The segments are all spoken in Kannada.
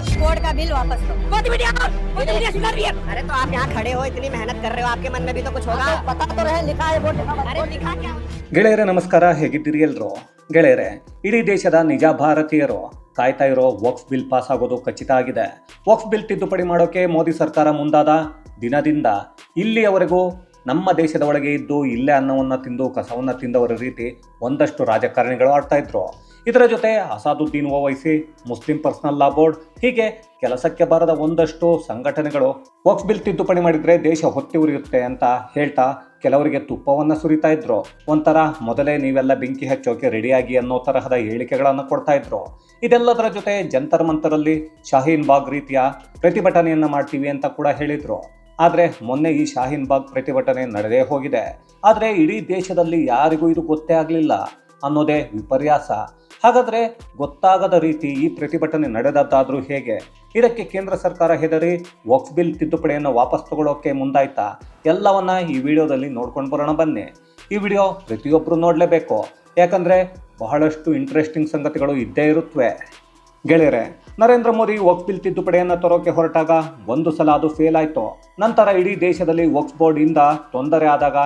वक्त बोर्ड का बिल वापस लो मोदी मीडिया मोदी मीडिया सुधार रही है अरे तो आप यहाँ खड़े हो इतनी मेहनत कर रहे हो आपके मन में भी तो कुछ होगा पता तो रहे लिखा है बोर्ड अरे लिखा क्या ಗೆಳೆಯರೇ ನಮಸ್ಕಾರ ಹೇಗಿದ್ದೀರಿ ಎಲ್ರು ಗೆಳೆಯರೇ ಇಡೀ ದೇಶದ ನಿಜ ಭಾರತೀಯರು ಕಾಯ್ತಾ ಇರೋ ವಕ್ಫ್ ಬಿಲ್ ಪಾಸ್ ಆಗೋದು ಖಚಿತ ಆಗಿದೆ ವಕ್ಫ್ ಬಿಲ್ ತಿದ್ದುಪಡಿ ಮಾಡೋಕೆ ಮೋದಿ ಸರ್ಕಾರ ಮುಂದಾದ ದಿನದಿಂದ ಇಲ್ಲಿಯವರೆಗೂ ನಮ್ಮ ದೇಶದ ಒಳಗೆ ಇದ್ದು ಇಲ್ಲೇ ಅನ್ನವನ್ನು ತಿಂದು ಕಸವನ್ನು ತಿಂದವರ ರೀತಿ ಒಂದಷ್ಟು ರಾಜಕಾರಣಿಗಳು ಆಡ್ತಾ ಇದ್ರು ಇದರ ಜೊತೆ Asaduddin Owaisi, Muslim personal law board, ಹೀಗೆ ಕೆಲಸಕ್ಕೆ ಬಾರದ ಒಂದಷ್ಟು ಸಂಘಟನೆಗಳು ವಕ್ಫ್ ಬಿಲ್ ತಿದ್ದುಪಡಿ ಮಾಡಿದರೆ ದೇಶ ಹೊತ್ತಿ ಉರಿಯುತ್ತೆ ಅಂತ ಹೇಳ್ತಾ ಕೆಲವರಿಗೆ ತುಪ್ಪವನ್ನು ಸುರಿತಾ ಇದ್ರು. ಒಂಥರ ಮೊದಲೇ ನೀವೆಲ್ಲ ಬೆಂಕಿ ಹಚ್ಚೋಕೆ ರೆಡಿಯಾಗಿ ಅನ್ನೋ ತರಹದ ಹೇಳಿಕೆಗಳನ್ನು ಕೊಡ್ತಾ ಇದ್ರು. ಇದೆಲ್ಲದರ ಜೊತೆ ಜಂತರ್ ಮಂತರಲ್ಲಿ ಶಾಹೀನ್ ಬಾಗ್ ರೀತಿಯ ಪ್ರತಿಭಟನೆಯನ್ನು ಮಾಡ್ತೀವಿ ಅಂತ ಕೂಡ ಹೇಳಿದರು. ಆದರೆ ಮೊನ್ನೆ ಈ ಶಾಹೀನ್ ಬಾಗ್ ಪ್ರತಿಭಟನೆ ನಡೆದೇ ಹೋಗಿದೆ. ಆದರೆ ಇಡೀ ದೇಶದಲ್ಲಿ ಯಾರಿಗೂ ಇದು ಗೊತ್ತೇ ಆಗಲಿಲ್ಲ ಅನ್ನೋದೇ ವಿಪರ್ಯಾಸ. ಹಾಗಾದರೆ ಗೊತ್ತಾಗದ ರೀತಿ ಈ ಪ್ರತಿಭಟನೆ ನಡೆದದ್ದಾದರೂ ಹೇಗೆ? ಇದಕ್ಕೆ ಕೇಂದ್ರ ಸರ್ಕಾರ ಹೆದರಿ ವಕ್ಫ್ ಬಿಲ್ ತಿದ್ದುಪಡಿಯನ್ನು ವಾಪಸ್ ತಗೊಳ್ಳೋಕೆ ಮುಂದಾಯ್ತಾ? ಎಲ್ಲವನ್ನ ಈ ವಿಡಿಯೋದಲ್ಲಿ ನೋಡ್ಕೊಂಡು ಬರೋಣ ಬನ್ನಿ. ಈ ವಿಡಿಯೋ ಪ್ರತಿಯೊಬ್ಬರು ನೋಡಲೇಬೇಕು. ಯಾಕಂದರೆ ಬಹಳಷ್ಟು ಇಂಟ್ರೆಸ್ಟಿಂಗ್ ಸಂಗತಿಗಳು ಇದ್ದೇ ಇರುತ್ತವೆ ಗೆಳೆಯರೆ, ನರೇಂದ್ರ ಮೋದಿ ವಕ್ಸ್ ಬಿಲ್ ತಿದ್ದುಪಡಿಯನ್ನು ತರೋಕೆ ಹೊರಟಾಗ ಒಂದು ಸಲ ಅದು ಫೇಲ್ ಆಯಿತು. ನಂತರ ಇಡೀ ದೇಶದಲ್ಲಿ ವಕ್ಫ್ ಬೋರ್ಡಿಂದ ತೊಂದರೆ ಆದಾಗ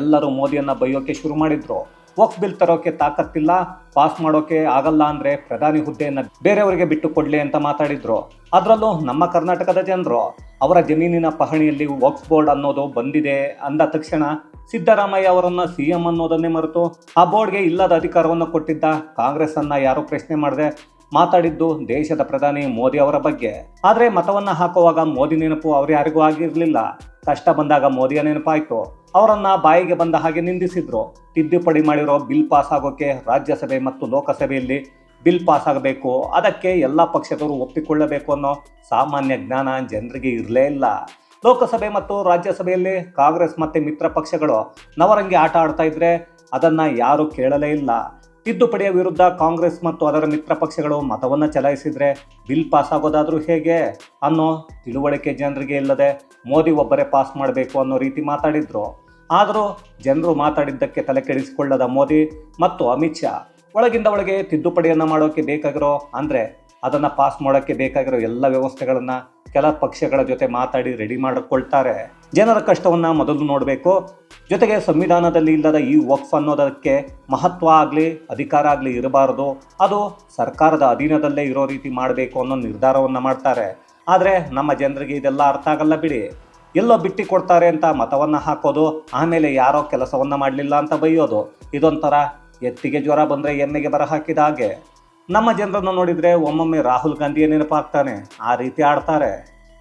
ಎಲ್ಲರೂ ಮೋದಿಯನ್ನು ಬೈಯೋಕೆ ಶುರು ಮಾಡಿದ್ರು. ವಕ್ಫ್ ಬಿಲ್ ತರೋಕೆ ತಾಕತ್ತಿಲ್ಲ, ಪಾಸ್ ಮಾಡೋಕೆ ಆಗಲ್ಲ ಅಂದ್ರೆ ಪ್ರಧಾನಿ ಹುದ್ದೆಯನ್ನ ಬೇರೆಯವರಿಗೆ ಬಿಟ್ಟು ಕೊಡ್ಲಿ ಅಂತ ಮಾತಾಡಿದ್ರು. ಅದರಲ್ಲೂ ನಮ್ಮ ಕರ್ನಾಟಕದ ಜನರು, ಅವರ ಜಮೀನಿನ ಪಹಣಿಯಲ್ಲಿ ವಕ್ಫ್ ಬೋರ್ಡ್ ಅನ್ನೋದು ಬಂದಿದೆ ಅಂದ ತಕ್ಷಣ ಸಿದ್ದರಾಮಯ್ಯ ಅವರನ್ನ ಸಿಎಂ ಅನ್ನೋದನ್ನೇ ಮರೆತು ಆ ಬೋರ್ಡ್ಗೆ ಇಲ್ಲದ ಅಧಿಕಾರವನ್ನು ಕೊಟ್ಟಿದ್ದ ಕಾಂಗ್ರೆಸ್ ಅನ್ನ ಯಾರು ಪ್ರಶ್ನೆ ಮಾಡದೆ ಮಾತಾಡಿದ್ದು ದೇಶದ ಪ್ರಧಾನಿ ಮೋದಿ ಅವರ ಬಗ್ಗೆ. ಆದರೆ ಮತವನ್ನ ಹಾಕುವಾಗ ಮೋದಿ ನೆನಪು ಅವ್ರು ಯಾರಿಗೂ ಆಗಿರಲಿಲ್ಲ. ಕಷ್ಟ ಬಂದಾಗ ಮೋದಿಯ ನೆನಪಾಯ್ತು. ಅವರನ್ನ ಬಾಯಿಗೆ ಬಂದ ಹಾಗೆ ನಿಂದಿಸಿದ್ರು. ತಿದ್ದುಪಡಿ ಮಾಡಿರೋ ಬಿಲ್ ಪಾಸ್ ಆಗೋಕೆ ರಾಜ್ಯಸಭೆ ಮತ್ತು ಲೋಕಸಭೆಯಲ್ಲಿ ಬಿಲ್ ಪಾಸ್ ಆಗಬೇಕು. ಅದಕ್ಕೆ ಎಲ್ಲ ಪಕ್ಷದವರು ಒಪ್ಪಿಕೊಳ್ಳಬೇಕು ಅನ್ನೋ ಸಾಮಾನ್ಯ ಜ್ಞಾನ ಜನರಿಗೆ ಇರಲೇ ಇಲ್ಲ. ಲೋಕಸಭೆ ಮತ್ತು ರಾಜ್ಯಸಭೆಯಲ್ಲಿ ಕಾಂಗ್ರೆಸ್ ಮತ್ತು ಮಿತ್ರ ಪಕ್ಷಗಳು ನವರಂಗಿ ಆಟ ಆಡ್ತಾ ಇದ್ರೆ ಅದನ್ನ ಯಾರು ಕೇಳಲೇ ಇಲ್ಲ. ತಿದ್ದುಪಡಿಯ ವಿರುದ್ಧ ಕಾಂಗ್ರೆಸ್ ಮತ್ತು ಅದರ ಮಿತ್ರ ಪಕ್ಷಗಳು ಮತವನ್ನು ಚಲಾಯಿಸಿದ್ರೆ ಬಿಲ್ ಪಾಸ್ ಆಗೋದಾದರೂ ಹೇಗೆ ಅನ್ನೋ ತಿಳುವಳಿಕೆ ಜನರಿಗೆ ಇಲ್ಲದೆ ಮೋದಿ ಒಬ್ಬರೇ ಪಾಸ್ ಮಾಡಬೇಕು ಅನ್ನೋ ರೀತಿ ಮಾತಾಡಿದ್ರು. ಆದರೂ ಜನರು ಮಾತಾಡಿದ್ದಕ್ಕೆ ತಲೆ ಕೆಡಿಸಿಕೊಳ್ಳದ ಮೋದಿ ಮತ್ತು ಅಮಿತ್ ಶಾ ಒಳಗಿಂದ ಒಳಗೆ ತಿದ್ದುಪಡಿಯನ್ನು ಮಾಡೋಕ್ಕೆ ಬೇಕಾಗಿರೋ, ಅಂದರೆ ಅದನ್ನು ಪಾಸ್ ಮಾಡೋಕ್ಕೆ ಬೇಕಾಗಿರೋ ಎಲ್ಲ ವ್ಯವಸ್ಥೆಗಳನ್ನು ಕೆಲ ಪಕ್ಷಗಳ ಜೊತೆ ಮಾತಾಡಿ ರೆಡಿ ಮಾಡಿಕೊಳ್ತಾರೆ. ಜನರ ಕಷ್ಟವನ್ನು ಮೊದಲು ನೋಡಬೇಕು. ಜೊತೆಗೆ ಸಂವಿಧಾನದಲ್ಲಿ ಇಲ್ಲದ ಈ ವಕ್ಫ್ ಅನ್ನೋದಕ್ಕೆ ಮಹತ್ವ ಆಗಲಿ, ಅಧಿಕಾರ ಆಗಲಿ ಇರಬಾರದು. ಅದು ಸರ್ಕಾರದ ಅಧೀನದಲ್ಲೇ ಇರೋ ರೀತಿ ಮಾಡಬೇಕು ಅನ್ನೋ ನಿರ್ಧಾರವನ್ನು ಮಾಡ್ತಾರೆ. ಆದರೆ ನಮ್ಮ ಜನರಿಗೆ ಇದೆಲ್ಲ ಅರ್ಥ ಆಗಲ್ಲ ಬಿಡಿ. ಎಲ್ಲೋ ಬಿಟ್ಟು ಕೊಡ್ತಾರೆ ಅಂತ ಮತವನ್ನು ಹಾಕೋದು, ಆಮೇಲೆ ಯಾರೋ ಕೆಲಸವನ್ನು ಮಾಡಲಿಲ್ಲ ಅಂತ ಬೈಯೋದು, ಇದೊಂಥರ ಎತ್ತಿಗೆ ಜ್ವರ ಬಂದರೆ ಎಣ್ಣೆಗೆ ಬರ ಹಾಕಿದ ಹಾಗೆ. ನಮ್ಮ ಜನರನ್ನು ನೋಡಿದರೆ ಒಮ್ಮೊಮ್ಮೆ ರಾಹುಲ್ ಗಾಂಧಿಯೇ ನೆನಪಾಗ್ತಾನೆ, ಆ ರೀತಿ ಆಡ್ತಾರೆ.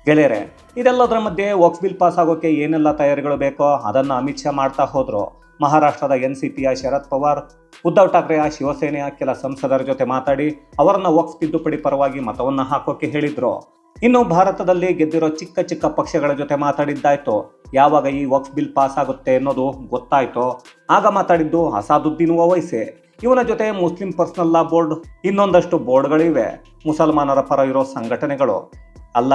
ಗೆಳೆಯರೆ, ಇದೆಲ್ಲದರ ಮಧ್ಯೆ ವಕ್ಸ್ ಬಿಲ್ ಪಾಸ್ ಆಗೋಕ್ಕೆ ಏನೆಲ್ಲ ತಯಾರಿಗಳು ಬೇಕೋ ಅದನ್ನು ಅಮಿತ್ ಶಾ ಮಾಡ್ತಾ ಹೋದರು. ಮಹಾರಾಷ್ಟ್ರದ ಎನ್ ಸಿ ಪಿಯ ಶರದ್ ಪವಾರ್, ಉದ್ಧವ್ ಠಾಕ್ರೆಯ ಶಿವಸೇನೆಯ ಕೆಲ ಸಂಸದರ ಜೊತೆ ಮಾತಾಡಿ ಅವರನ್ನು ವಕ್ಸ್ ತಿದ್ದುಪಡಿ ಪರವಾಗಿ ಮತವನ್ನು ಹಾಕೋಕ್ಕೆ ಹೇಳಿದ್ರು. ಇನ್ನು ಭಾರತದಲ್ಲಿ ಗೆದ್ದಿರೋ ಚಿಕ್ಕ ಚಿಕ್ಕ ಪಕ್ಷಗಳ ಜೊತೆ ಮಾತಾಡಿದ್ದಾಯ್ತು? ಯಾವಾಗ ಈ ವಕ್ಸ್ ಬಿಲ್ ಪಾಸ್ ಆಗುತ್ತೆ ಅನ್ನೋದು ಗೊತ್ತಾಯ್ತು? ಆಗ ಮಾತಾಡಿದ್ದು ಅಸಾದುದ್ದೀನ್ ಓವೈಸೆ ಇವನ ಜೊತೆ ಮುಸ್ಲಿಂ ಪರ್ಸನಲ್ ಲಾ ಬೋರ್ಡ್ ಇನ್ನೊಂದಷ್ಟು ಬೋರ್ಡ್ಗಳಿವೆ. ಮುಸಲ್ಮಾನರ ಪರ ಇರೋ ಸಂಘಟನೆಗಳು. ಅಲ್ಲ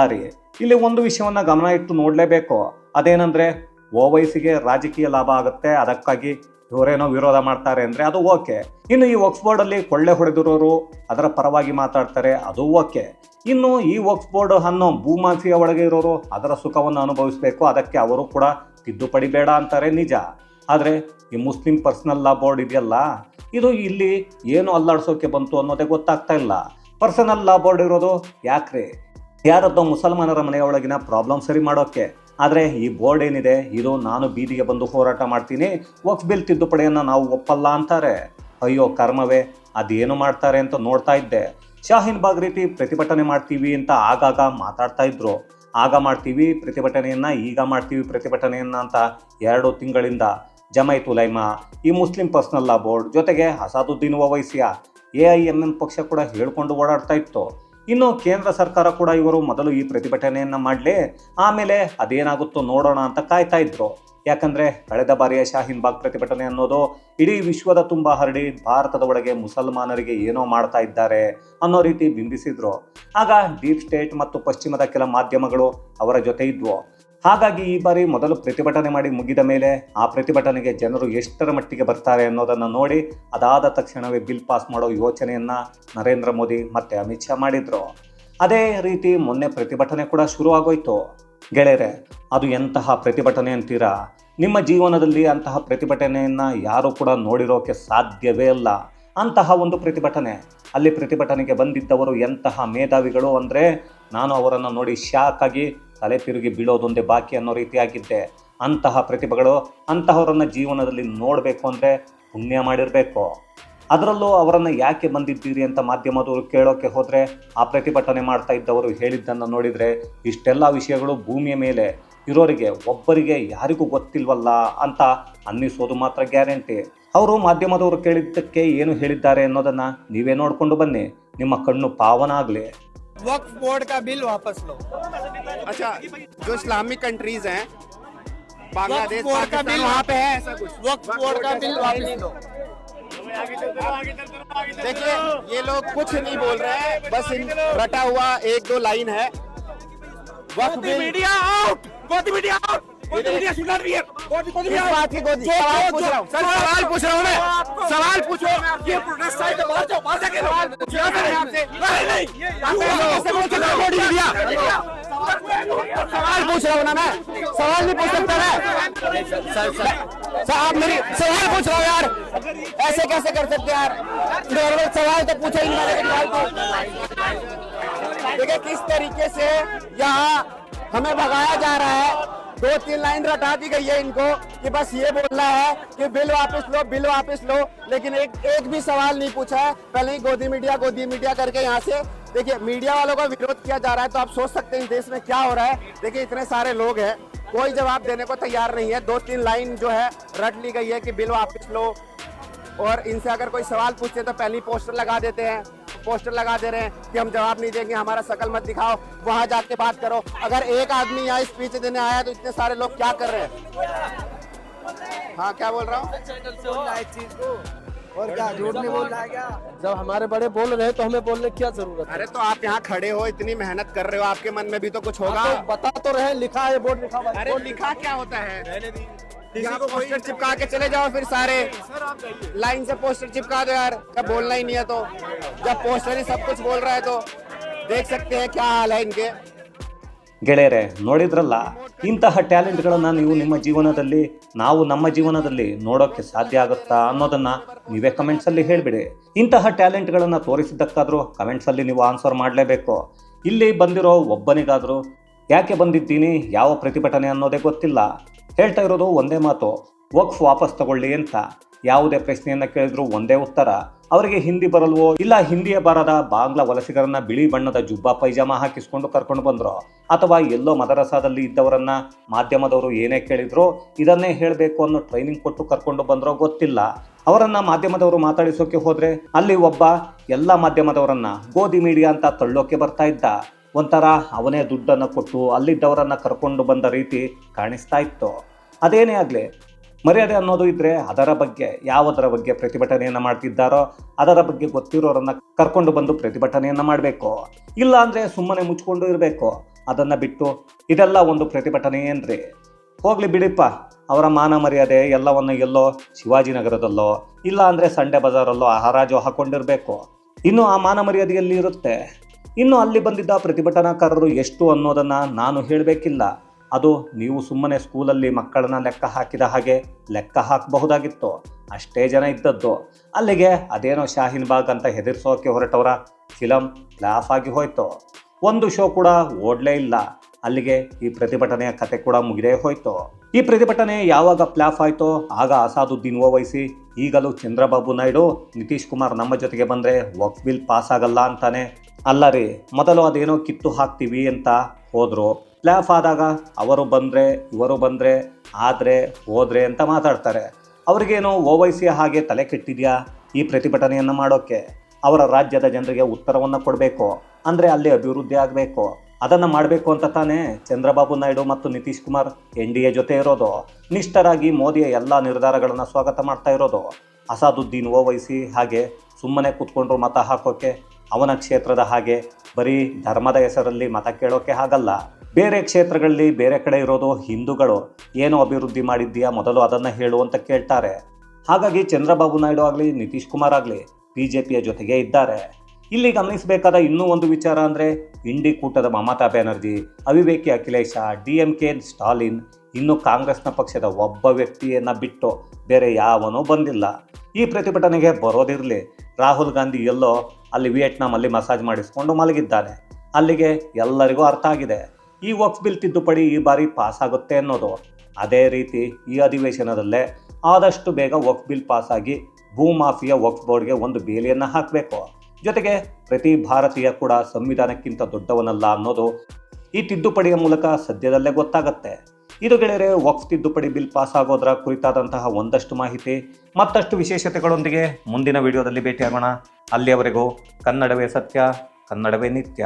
ಇಲ್ಲಿ ಒಂದು ವಿಷಯವನ್ನ ಗಮನ ಇಟ್ಟು ನೋಡಲೇಬೇಕು. ಅದೇನಂದ್ರೆ ಓವೈಸಿಗೆ ರಾಜಕೀಯ ಲಾಭ ಆಗುತ್ತೆ. ಅದಕ್ಕಾಗಿ ಇವರೇನೋ ವಿರೋಧ ಮಾಡ್ತಾರೆ ಅಂದರೆ ಅದು ಓಕೆ. ಇನ್ನು ಈ ವಕ್ಸ್ ಬೋರ್ಡಲ್ಲಿ ಕೊಳ್ಳೆ ಹೊಡೆದಿರೋರು ಅದರ ಪರವಾಗಿ ಮಾತಾಡ್ತಾರೆ, ಅದು ಓಕೆ. ಇನ್ನು ಈ ವಕ್ಸ್ ಬೋರ್ಡ್ ಅನ್ನೋ ಭೂಮಾಫಿಯ ಒಳಗೆ ಇರೋರು ಅದರ ಸುಖವನ್ನು ಅನುಭವಿಸಬೇಕು, ಅದಕ್ಕೆ ಅವರು ಕೂಡ ತಿದ್ದುಪಡಿ ಬೇಡ ಅಂತಾರೆ ನಿಜ. ಆದರೆ ಈ ಮುಸ್ಲಿಂ ಪರ್ಸನಲ್ ಲಾ ಬೋರ್ಡ್ ಇದೆಯಲ್ಲ, ಇದು ಇಲ್ಲಿ ಏನು ಅಲ್ಲಾಡಿಸೋಕೆ ಬಂತು ಅನ್ನೋದೇ ಗೊತ್ತಾಗ್ತಾ ಇಲ್ಲ. ಪರ್ಸನಲ್ ಲಾ ಬೋರ್ಡ್ ಇರೋದು ಯಾಕ್ರಿ? ಯಾರದ್ದೋ ಮುಸಲ್ಮಾನರ ಮನೆಯೊಳಗಿನ ಪ್ರಾಬ್ಲಮ್ ಸರಿ ಮಾಡೋಕ್ಕೆ ಆದರೆ ಈ ಬೋರ್ಡ್ ಏನಿದೆ? ಇದು ನಾನು ಬೀದಿಗೆ ಬಂದು ಹೋರಾಟ ಮಾಡ್ತೀನಿ. ವಕ್ಫ್ ಬಿಲ್ ತಿದ್ದುಪಡಿಯನ್ನು ನಾವು ಒಪ್ಪಲ್ಲ ಅಂತಾರೆ. ಅಯ್ಯೋ, ಕರ್ಮವೇ, ಅದೇನು ಮಾಡ್ತಾರೆ ಅಂತ ನೋಡ್ತಾ ಇದ್ದೆ. ಶಾಹೀನ್ ಬಾಗ್ ರೀತಿ ಪ್ರತಿಭಟನೆ ಮಾಡ್ತೀವಿ ಅಂತ ಆಗಾಗ ಮಾತಾಡ್ತಾ ಇದ್ರು. ಆಗ ಮಾಡ್ತೀವಿ ಪ್ರತಿಭಟನೆಯನ್ನ, ಈಗ ಮಾಡ್ತೀವಿ ಪ್ರತಿಭಟನೆಯನ್ನ ಅಂತ ಎರಡು ತಿಂಗಳಿಂದ. ಜಮೈತ್ ಉಲೈಮಾ, ಈ ಮುಸ್ಲಿಂ ಪರ್ಸನಲ್ ಲಾ ಬೋರ್ಡ್ ಜೊತೆಗೆ Asaduddin Owaisi A I M M ಪಕ್ಷ ಕೂಡ ಹೇಳ್ಕೊಂಡು ಓಡಾಡ್ತಾ ಇತ್ತು. ಇನ್ನು ಕೇಂದ್ರ ಸರ್ಕಾರ ಕೂಡ ಇವರು ಮೊದಲು ಈ ಪ್ರತಿಭಟನೆಯನ್ನು ಮಾಡಲಿ, ಆಮೇಲೆ ಅದೇನಾಗುತ್ತೋ ನೋಡೋಣ ಅಂತ ಕಾಯ್ತಾ ಇದ್ರು. ಯಾಕಂದ್ರೆ ಕಳೆದ ಬಾರಿಯ ಶಾಹೀನ್ ಬಾಗ್ ಪ್ರತಿಭಟನೆ ಅನ್ನೋದು ಇಡೀ ವಿಶ್ವದ ತುಂಬ ಹರಡಿ ಭಾರತದ ಒಳಗೆ ಮುಸಲ್ಮಾನರಿಗೆ ಏನೋ ಮಾಡ್ತಾ ಇದ್ದಾರೆ ಅನ್ನೋ ರೀತಿ ಬಿಂಬಿಸಿದ್ರು. ಆಗ ಡೀಪ್ ಸ್ಟೇಟ್ ಮತ್ತು ಪಶ್ಚಿಮದ ಕೆಲ ಮಾಧ್ಯಮಗಳು ಅವರ ಜೊತೆ ಇದ್ವು. ಹಾಗಾಗಿ ಈ ಬಾರಿ ಮೊದಲು ಪ್ರತಿಭಟನೆ ಮಾಡಿ ಮುಗಿದ ಮೇಲೆ ಆ ಪ್ರತಿಭಟನೆಗೆ ಜನರು ಎಷ್ಟರ ಮಟ್ಟಿಗೆ ಬರ್ತಾರೆ ಅನ್ನೋದನ್ನು ನೋಡಿ ಅದಾದ ತಕ್ಷಣವೇ ಬಿಲ್ ಪಾಸ್ ಮಾಡೋ ಯೋಚನೆಯನ್ನ ನರೇಂದ್ರ ಮೋದಿ ಮತ್ತೆ ಅಮಿತ್ ಶಾ ಮಾಡಿದ್ರು. ಅದೇ ರೀತಿ ಮೊನ್ನೆ ಪ್ರತಿಭಟನೆ ಕೂಡ ಶುರುವಾಗೋಯ್ತು. ಗೆಳೆಯರೆ, ಅದು ಎಂತಹ ಪ್ರತಿಭಟನೆ ಅಂತೀರಾ? ನಿಮ್ಮ ಜೀವನದಲ್ಲಿ ಅಂತಹ ಪ್ರತಿಭಟನೆಯನ್ನು ಯಾರೂ ಕೂಡ ನೋಡಿರೋಕೆ ಸಾಧ್ಯವೇ ಇಲ್ಲ. ಅಂತಹ ಒಂದು ಪ್ರತಿಭಟನೆ, ಅಲ್ಲಿ ಪ್ರತಿಭಟನೆಗೆ ಬಂದಿದ್ದವರು ಎಂತಹ ಮೇಧಾವಿಗಳು ಅಂದರೆ, ನಾನು ಅವರನ್ನು ನೋಡಿ ಶಾಕ್ ಆಗಿ ತಲೆ ತಿರುಗಿ ಬೀಳೋದೊಂದೇ ಬಾಕಿ ಅನ್ನೋ ರೀತಿಯಾಗಿದ್ದೆ. ಅಂತಹ ಪ್ರತಿಭೆಗಳು ಅಂತಹವರನ್ನು ಜೀವನದಲ್ಲಿ ನೋಡಬೇಕು ಅಂದರೆ ಪುಣ್ಯ ಮಾಡಿರಬೇಕು. ಅದರಲ್ಲೂ ಅವರನ್ನು ಯಾಕೆ ಬಂದಿದ್ದೀರಿ ಅಂತ ಮಾಧ್ಯಮದವರು ಕೇಳೋಕೆ ಹೋದರೆ ಆ ಪ್ರತಿಭಟನೆ ಮಾಡ್ತಾ ಇದ್ದವರು ಹೇಳಿದ್ದನ್ನು ನೋಡಿದರೆ ಇಷ್ಟೆಲ್ಲ ವಿಷಯಗಳು ಭೂಮಿಯ ಮೇಲೆ ಇರೋರಿಗೆ ಒಬ್ಬರಿಗೆ ಯಾರಿಗೂ ಗೊತ್ತಿಲ್ವಲ್ಲ ಅಂತ ಅನ್ನಿಸೋದು ಮಾತ್ರ ಗ್ಯಾರಂಟಿ ಅವರು ಮಾಧ್ಯಮದವರು ಕೇಳಿದ್ದಕ್ಕೆ ಏನು ಹೇಳಿದ್ದಾರೆ ಅನ್ನೋದನ್ನ ನೀವೇ ನೋಡಿಕೊಂಡು ಬನ್ನಿ ನಿಮ್ಮ ಕಣ್ಣು ಪಾವನ ಆಗಲಿ वक्फ बोर्ड का बिल वापस लो अच्छा जो इस्लामिक कंट्रीज हैं बांग्लादेश वक्फ बोर्ड का पाकिस्तान बिल वहाँ पे है ऐसा कुछ वक्फ बोर्ड का बिल वापस लो देखिए ये लोग कुछ नहीं बोल रहे हैं बस इन रटा हुआ एक दो लाइन है। मीडिया आउट गोदी मीडिया आउट बात की गोदी। सवाल पूछ रहा हूँ। सवाल पूछ रहा हूँ मैं। सवाल पूछो ये प्रोटेस्ट साइड बाहर जाओ बाहर जाके सवाल पूछ आपसे सवाल पूछ रहा हूँ। ना मैं। सवाल नहीं पूछ सकता मैं। आप मेरी सवाल पूछ रहा हूँ यार। ऐसे कैसे कर सकते यार? नॉर्मल सवाल तो पूछा ही नहीं देखिए, किस तरीके से यहाँ हमें भगाया जा रहा है। दो तीन लाइन रटा दी गई है इनको कि बस ये बोलना है कि बिल वापस लो, बिल वापस लो। लेकिन एक एक भी सवाल नहीं पूछा है। पहले ही गोदी मीडिया गोदी मीडिया करके यहाँ से देखिए, मीडिया वालों का विरोध किया जा रहा है। तो आप सोच सकते हैं इस देश में क्या हो रहा है। देखिए, इतने सारे लोग हैं। कोई जवाब देने को तैयार नहीं है। दो तीन लाइन जो है, रट ली गई है कि बिल वापस लो। और इनसे अगर कोई सवाल पूछते तो पहले पोस्टर लगा देते हैं। पोस्टर लगा दे रहे हैं कि हम जवाब नहीं देंगे, हमारा शकल मत दिखाओ, वहाँ जाके बात करो। अगर एक आदमी यहाँ स्पीच देने आया तो इतने सारे लोग क्या कर रहे हैं? हाँ क्या बोल रहा हूँ। और क्या झूठ नहीं बोल रहा है क्या जब हमारे बड़े बोल रहे हैं तो हमें बोलने की क्या जरूरत है अरे तो आप यहाँ खड़े हो इतनी मेहनत कर रहे हो आपके मन में भी तो कुछ होगा तो बता तो रहे लिखा है बोर्ड लिखा हुआ है। अरे लिखा क्या होता है यहाँ पोस्टर चिपका के चले जाओ फिर सारे लाइन से पोस्टर चिपका दो यार कब बोलना ही नहीं है तो जब पोस्टर ही सब कुछ बोल रहा है तो देख सकते हैं क्या हाल है इनके ಗೆಳೆಯರೆ ನೋಡಿದ್ರಲ್ಲ ಇಂತಹ ಟ್ಯಾಲೆಂಟ್ಗಳನ್ನು ನೀವು ನಿಮ್ಮ ಜೀವನದಲ್ಲಿ, ನಾವು ನಮ್ಮ ಜೀವನದಲ್ಲಿ ನೋಡೋಕ್ಕೆ ಸಾಧ್ಯ ಆಗುತ್ತಾ ಅನ್ನೋದನ್ನು ನೀವೇ ಕಮೆಂಟ್ಸಲ್ಲಿ ಹೇಳಿಬಿಡಿ. ಇಂತಹ ಟ್ಯಾಲೆಂಟ್ಗಳನ್ನು ತೋರಿಸಿದ್ದಕ್ಕಾದರೂ ಕಮೆಂಟ್ಸಲ್ಲಿ ನೀವು ಆನ್ಸರ್ ಮಾಡಲೇಬೇಕು. ಇಲ್ಲಿ ಬಂದಿರೋ ಒಬ್ಬನಿಗಾದರೂ, ಯಾಕೆ ಬಂದಿದ್ದೀನಿ? ಯಾವ ಪ್ರತಿಭಟನೆ ಅನ್ನೋದೇ ಗೊತ್ತಿಲ್ಲ. ಹೇಳ್ತಾ ಇರೋದು ಒಂದೇ ಮಾತು, ವಕ್ಫ್ ವಾಪಸ್ ತಗೊಳ್ಳಿ ಅಂತ. ಯಾವುದೇ ಪ್ರಶ್ನೆಯನ್ನು ಕೇಳಿದ್ರು ಒಂದೇ ಉತ್ತರ, ಅವರಿಗೆ ಹಿಂದಿ ಬರಲ್ವೋ? ಇಲ್ಲ, ಹಿಂದಿಯೇ ಬರದ ಬಾಂಗ್ಲಾ ವಲಸಿಗರನ್ನ ಬಿಳಿ ಬಣ್ಣದ ಜುಬ್ಬಾ ಪೈಜಾಮ ಹಾಕಿಸ್ಕೊಂಡು ಕರ್ಕೊಂಡು ಬಂದ್ರು? ಅಥವಾ ಎಲ್ಲೋ ಮದರಸಾದಲ್ಲಿ ಇದ್ದವರನ್ನ ಮಾಧ್ಯಮದವರು ಏನೇ ಕೇಳಿದ್ರು, ಇದನ್ನೇ ಹೇಳಬೇಕು ಅನ್ನೋ ಟ್ರೈನಿಂಗ್ ಕೊಟ್ಟು ಕರ್ಕೊಂಡು ಬಂದ್ರೋ ಗೊತ್ತಿಲ್ಲ. ಅವರನ್ನ ಮಾಧ್ಯಮದವರು ಮಾತಾಡಿಸೋಕೆ ಹೋದ್ರೆ ಅಲ್ಲಿ ಒಬ್ಬ ಎಲ್ಲ ಮಾಧ್ಯಮದವರನ್ನ ಗೋಧಿ ಮೀಡಿಯಾ ಅಂತ ತಳ್ಳೋಕೆ ಬರ್ತಾ ಇದ್ದ. ಒಂಥರ ಅವನೇ ದುಡ್ಡನ್ನು ಕೊಟ್ಟು ಅಲ್ಲಿದ್ದವರನ್ನ ಕರ್ಕೊಂಡು ಬಂದ ರೀತಿ ಕಾಣಿಸ್ತಾ ಇತ್ತು. ಅದೇನೇ ಆಗಲಿ ಮರ್ಯಾದೆ ಅನ್ನೋದು ಇದ್ರೆ ಅದರ ಬಗ್ಗೆ, ಯಾವುದರ ಬಗ್ಗೆ ಪ್ರತಿಭಟನೆಯನ್ನು ಮಾಡ್ತಿದ್ದಾರೋ, ಅದರ ಬಗ್ಗೆ ಗೊತ್ತಿರೋರನ್ನ ಕರ್ಕೊಂಡು ಬಂದು ಪ್ರತಿಭಟನೆಯನ್ನು ಮಾಡಬೇಕು. ಇಲ್ಲ ಅಂದ್ರೆ ಸುಮ್ಮನೆ ಮುಚ್ಕೊಂಡು ಇರಬೇಕು. ಅದನ್ನ ಬಿಟ್ಟು ಇದೆಲ್ಲ ಒಂದು ಪ್ರತಿಭಟನೆ ಏನ್ರಿ? ಹೋಗ್ಲಿ ಬಿಡಿಪ್ಪ, ಅವರ ಮಾನ ಮರ್ಯಾದೆ ಎಲ್ಲವನ್ನು ಎಲ್ಲೋ ಶಿವಾಜಿನಗರದಲ್ಲೋ, ಇಲ್ಲ ಅಂದ್ರೆ ಸಂಡೆ ಬಜಾರಲ್ಲೋ ಹರಾಜು ಹಾಕೊಂಡಿರ್ಬೇಕು. ಇನ್ನು ಆ ಮಾನ ಮರ್ಯಾದೆಯಲ್ಲಿ ಇರುತ್ತೆ? ಇನ್ನು ಅಲ್ಲಿ ಬಂದಿದ್ದ ಪ್ರತಿಭಟನಾಕಾರರು ಎಷ್ಟು ಅನ್ನೋದನ್ನ ನಾನು ಹೇಳಬೇಕಿಲ್ಲ. ಅದು ನೀವು ಸುಮ್ಮನೆ ಸ್ಕೂಲಲ್ಲಿ ಮಕ್ಕಳನ್ನ ಲೆಕ್ಕ ಹಾಕಿದ ಹಾಗೆ ಲೆಕ್ಕ ಹಾಕಬಹುದಾಗಿತ್ತು? ಅಷ್ಟೇ ಜನ ಇದ್ದದ್ದು. ಅಲ್ಲಿಗೆ ಅದೇನೋ ಶಾಹಿನ್ ಬಾಗ್ ಅಂತ ಹೆದರ್ಸೋಕೆ ಹೊರಟವರ ಫಿಲಂ ಲಾಫ್ ಆಗಿ ಹೋಯ್ತು? ಒಂದು ಶೋ ಕೂಡ ಓಡ್ಲೇ ಇಲ್ಲ. ಅಲ್ಲಿಗೆ ಈ ಪ್ರತಿಭಟನೆಯ ಕತೆ ಕೂಡ ಮುಗಿದೇ ಹೋಯ್ತು? ಈ ಪ್ರತಿಭಟನೆ ಯಾವಾಗ ಪ್ಲಾಫ್ ಆಯ್ತೋ? ಆಗ ಅಸಾದುದ್ದೀನ್ ಓವೈಸಿ, ಈಗಲೂ ಚಂದ್ರಬಾಬು ನಾಯ್ಡು, ನಿತೀಶ್ ಕುಮಾರ್ ನಮ್ಮ ಜೊತೆಗೆ ಬಂದ್ರೆ ವಕ್ ಬಿಲ್ ಪಾಸ್ ಆಗಲ್ಲ ಅಂತಾನೆ. ಅಲ್ಲ ರೀ, ಮೊದಲು ಅದೇನೋ ಕಿತ್ತು ಹಾಕ್ತೀವಿ ಅಂತ ಹೋದ್ರು. ಪ್ಲಾಫ್ ಆದಾಗ ಅವರು ಬಂದರೆ, ಇವರು ಬಂದರೆ, ಆದರೆ, ಹೋದ್ರೆ ಅಂತ ಮಾತಾಡ್ತಾರೆ. ಅವ್ರಿಗೇನೋ ಓವೈಸಿ ಹಾಗೆ ತಲೆ ಕೆಟ್ಟಿದೆಯಾ ಈ ಪ್ರತಿಭಟನೆಯನ್ನು ಮಾಡೋಕ್ಕೆ? ಅವರ ರಾಜ್ಯದ ಜನರಿಗೆ ಉತ್ತರವನ್ನು ಕೊಡಬೇಕು, ಅಂದರೆ ಅಲ್ಲಿ ಅಭಿವೃದ್ಧಿ ಆಗಬೇಕು. ಅದನ್ನು ಮಾಡಬೇಕು ಅಂತ ತಾನೇ ಚಂದ್ರಬಾಬು ನಾಯ್ಡು ಮತ್ತು Nitish Kumar N D A ಜೊತೆ ಇರೋದು. ನಿಷ್ಠರಾಗಿ ಮೋದಿಯ ಎಲ್ಲ ನಿರ್ಧಾರಗಳನ್ನು ಸ್ವಾಗತ ಮಾಡ್ತಾ ಇರೋದು. ಅಸಾದುದ್ದೀನ್ ಓವೈಸಿ ಹಾಗೆ ಸುಮ್ಮನೆ ಕೂತ್ಕೊಂಡ್ರು ಮತ ಹಾಕೋಕೆ, ಅವನ ಕ್ಷೇತ್ರದ ಹಾಗೆ ಬರೀ ಧರ್ಮದ ಹೆಸರಲ್ಲಿ ಮತ ಕೇಳೋಕೆ ಆಗಲ್ಲ ಬೇರೆ ಕ್ಷೇತ್ರಗಳಲ್ಲಿ ಬೇರೆ ಕಡೆ ಇರೋದು ಹಿಂದೂಗಳು ಏನು ಅಭಿವೃದ್ಧಿ ಮಾಡಿದ್ದೀಯಾ ಮೊದಲು ಅದನ್ನು ಹೇಳು ಅಂತ ಕೇಳ್ತಾರೆ. ಹಾಗಾಗಿ ಚಂದ್ರಬಾಬು ನಾಯ್ಡು ಆಗಲಿ, ನಿತೀಶ್ ಕುಮಾರ್ ಆಗಲಿ ಬಿ ಜೆ ಪಿಯ ಜೊತೆಗೆ ಇದ್ದಾರೆ. ಇಲ್ಲಿ ಗಮನಿಸಬೇಕಾದ ಇನ್ನೂ ಒಂದು ವಿಚಾರ ಅಂದರೆ ಇಂಡಿ ಕೂಟದ Mamata Banerjee, ಅವಿವೇಕಿ, Akhilesh, D M K, Stalin ಇನ್ನು ಕಾಂಗ್ರೆಸ್ನ ಪಕ್ಷದ ಒಬ್ಬ ವ್ಯಕ್ತಿಯನ್ನು ಬಿಟ್ಟು ಬೇರೆ ಯಾವನೂ ಬಂದಿಲ್ಲ. ಈ ಪ್ರತಿಭಟನೆಗೆ ಬರೋದಿರಲಿ. ರಾಹುಲ್ ಗಾಂಧಿ ಎಲ್ಲೋ ಅಲ್ಲಿ ವಿಯೆಟ್ನಾಮಲ್ಲಿ ಮಸಾಜ್ ಮಾಡಿಸ್ಕೊಂಡು ಮಲಗಿದ್ದಾನೆ. ಅಲ್ಲಿಗೆ ಎಲ್ಲರಿಗೂ ಅರ್ಥ ಆಗಿದೆ. ಈ ವಕ್ಫ್ ಬಿಲ್ ತಿದ್ದುಪಡಿ ಈ ಬಾರಿ ಪಾಸ್ ಆಗುತ್ತೆ ಅನ್ನೋದು. ಅದೇ ರೀತಿ ಈ ಅಧಿವೇಶನದಲ್ಲೇ ಆದಷ್ಟು ಬೇಗ ವಕ್ಫ್ ಬಿಲ್ ಪಾಸ್ ಆಗಿ ಭೂಮಾಫಿಯಾ ವಕ್ಫ್ ಬೋರ್ಡ್ಗೆ ಒಂದು ಬೇಲಿಯನ್ನು ಹಾಕಬೇಕು. ಜೊತೆಗೆ ಪ್ರತಿ ಭಾರತೀಯ ಕೂಡ ಸಂವಿಧಾನಕ್ಕಿಂತ ದೊಡ್ಡವನಲ್ಲ ಅನ್ನೋದು ಈ ತಿದ್ದುಪಡಿಯ ಮೂಲಕ ಸದ್ಯದಲ್ಲೇ ಗೊತ್ತಾಗುತ್ತೆ. ಇದು ಗೆಳೆಯರೆ ವಕ್ಫ್ ತಿದ್ದುಪಡಿ ಬಿಲ್ ಪಾಸ್ ಆಗೋದ್ರ ಕುರಿತಾದಂತಹ ಒಂದಷ್ಟು ಮಾಹಿತಿ, ಮತ್ತಷ್ಟು ವಿಶೇಷತೆಗಳೊಂದಿಗೆ ಮುಂದಿನ ವಿಡಿಯೋದಲ್ಲಿ ಭೇಟಿಯಾಗೋಣ. ಅಲ್ಲಿಯವರೆಗೂ ಕನ್ನಡವೇ ಸತ್ಯ, ಕನ್ನಡವೇ ನಿತ್ಯ.